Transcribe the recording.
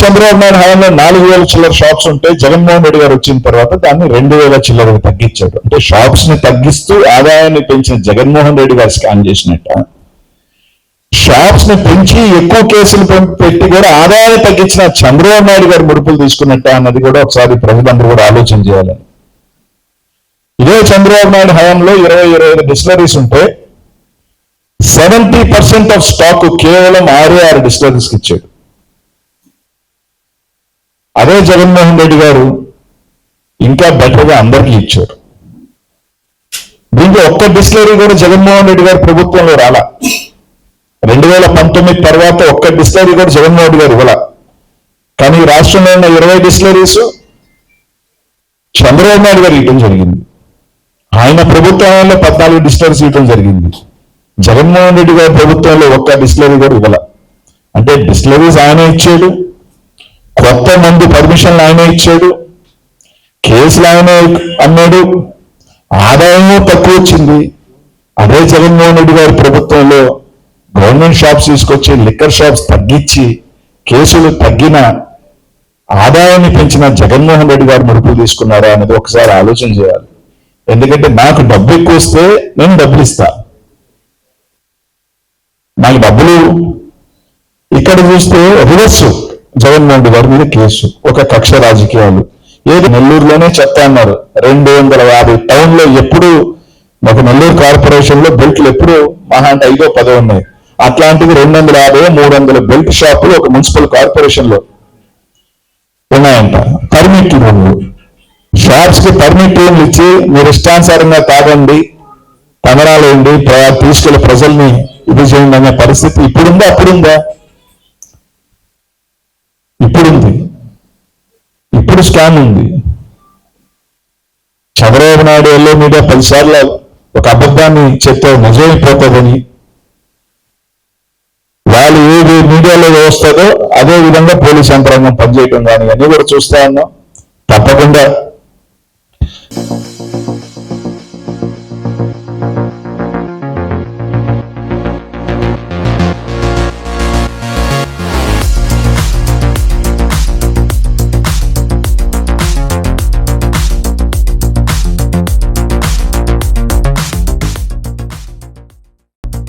చంద్రబాబు నాయుడు హయాంలో నాలుగు వేల చిల్లర షాప్స్ ఉంటే జగన్మోహన్ రెడ్డి గారు వచ్చిన తర్వాత దాన్ని రెండు వేల చిల్లరకు తగ్గించాడు. అంటే షాప్స్ని తగ్గిస్తూ ఆదాయాన్ని పెంచిన జగన్మోహన్ రెడ్డి గారు స్కాన్ చేసినట్ట. షాప్స్ని పెంచి ఎక్కువ కేసులు పెట్టి కూడా ఆదాయాన్ని తగ్గించిన చంద్రబాబు నాయుడు గారు ముడుపులు తీసుకున్నట్ట అన్నది కూడా ఒకసారి ప్రజలందరూ కూడా ఆలోచన చేయాలి. ఇదే చంద్రబాబు నాయుడు హయాంలో ఇరవై ఇరవై ఐదు డిస్టలరీస్ ఉంటే సెవెంటీ పర్సెంట్ ఆఫ్ స్టాక్ కేవలం ఆరు ఆరు డిస్టలరీస్ ఇచ్చాడు. అదే జగన్మోహన్ రెడ్డి గారు ఇంకా బెటర్గా అందరికీ ఇచ్చారు. దీంట్లో ఒక్క డిస్టలరీ కూడా జగన్మోహన్ రెడ్డి గారు ప్రభుత్వంలో రాలా. రెండు వేల పంతొమ్మిది తర్వాత ఒక్క డిస్టలరీ కూడా జగన్మోహన్ రెడ్డి గారు ఇవ్వాల. కానీ రాష్ట్రంలో ఉన్న ఇరవై డిస్టలరీస్ చంద్రబాబు నాయుడు గారు ఇవ్వడం జరిగింది. ఆయన ప్రభుత్వంలో పద్నాలుగు డిస్టలరీస్ ఇవ్వడం జరిగింది. జగన్మోహన్ రెడ్డి గారి ప్రభుత్వంలో ఒక్క డిస్టలరీ కూడా ఇవ్వాల. అంటే డిస్టలరీస్ ఆయన ఇచ్చాడు. కొత్త మందు కమిషన్లు ఆయనే ఇచ్చాడు కేసులు ఆయనే అన్నాడు. ఆదాయము తక్కువ వచ్చింది. అదే జగన్మోహన్ రెడ్డి గారి ప్రభుత్వంలో గవర్నమెంట్ షాప్స్ తీసుకొచ్చి లిక్కర్ షాప్స్ తగ్గించి కేసులు తగ్గిన ఆదాయాన్ని పెంచిన జగన్మోహన్ రెడ్డి గారు ముడుపులు తీసుకున్నారా అనేది ఒకసారి ఆలోచన చేయాలి. ఎందుకంటే నాకు డబ్బు ఎక్కువ వస్తే నేను డబ్బులు ఇస్తా. నాకు డబ్బులు ఇక్కడ చూస్తే రివర్స్. జగన్మోహన్ రెడ్డి గారి మీద కేసు. ఒక కక్ష రాజకీయాలు. ఏది నెల్లూరులోనే చెత్త అన్నారు. రెండు వందల యాభై టౌన్లో ఎప్పుడు ఒక నెల్లూరు కార్పొరేషన్లో బెల్ట్లు ఎప్పుడు మహా అంటే ఐదో పదో ఉన్నాయి. అట్లాంటివి రెండు వందల యాభై మూడు వందల బెల్ట్ షాపులు ఒక మున్సిపల్ కార్పొరేషన్లో ఉన్నాయంట. పర్మిట్ రూమ్లు షాప్స్కి పర్మిట్ రూమ్లు ఇచ్చి మీరు ఇష్టానుసారంగా తాగండి తమరాలు ఉండి తీసుకెళ్ళి ప్రజల్ని ఇది చేయండి అనే పరిస్థితి ఇప్పుడుందా? అప్పుడుందా ఇప్పుడుంది ఇప్పుడు స్కామ్ ఉంది. చంద్రబాబు నాయుడు ఎల్లో మీడియా పదిసార్లు ఒక అబద్ధాన్ని చెప్తే నిజమైపోతుందని వాళ్ళు ఏది మీడియాలో వస్తుందో అదే విధంగా పోలీస్ యంత్రాంగం పనిచేయటం కానీ అన్నీ కూడా చూస్తా ఉన్నాం. తప్పకుండా